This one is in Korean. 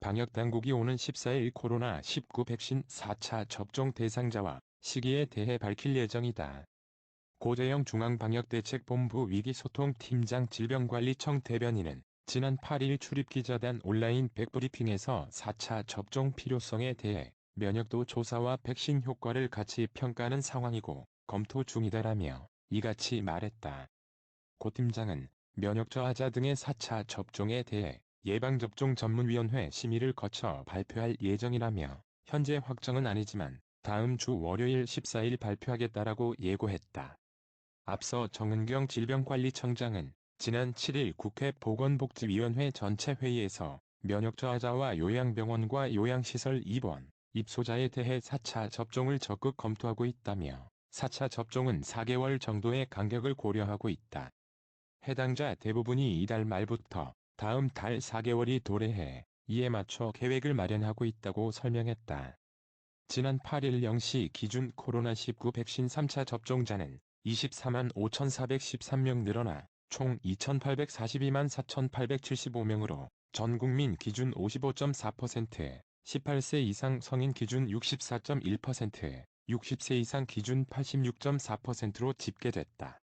방역당국이 오는 14일 코로나19 백신 4차 접종 대상자와 시기에 대해 밝힐 예정이다. 고재영 중앙방역대책본부 위기소통팀장 질병관리청 대변인은 지난 8일 출입기자단 온라인 백브리핑에서 4차 접종 필요성에 대해 면역도 조사와 백신 효과를 같이 평가하는 상황이고 검토 중이다라며 이같이 말했다. 고 팀장은 면역 저하자 등의 4차 접종에 대해 예방접종 전문위원회 심의를 거쳐 발표할 예정이라며 현재 확정은 아니지만 다음 주 월요일 14일 발표하겠다라고 예고했다. 앞서 정은경 질병관리청장은 지난 7일 국회 보건복지위원회 전체 회의에서 면역 저하자와 요양병원과 요양시설 입원, 입소자에 대해 4차 접종을 적극 검토하고 있다며 4차 접종은 4개월 정도의 간격을 고려하고 있다. 해당자 대부분이 이달 말부터 다음 달 4개월이 도래해 이에 맞춰 계획을 마련하고 있다고 설명했다. 지난 8일 0시 기준 코로나19 백신 3차 접종자는 24만 5,413명 늘어나 총 2,842만 4,875명으로 전 국민 기준 55.4%, 18세 이상 성인 기준 64.1%, 60세 이상 기준 86.4%로 집계됐다.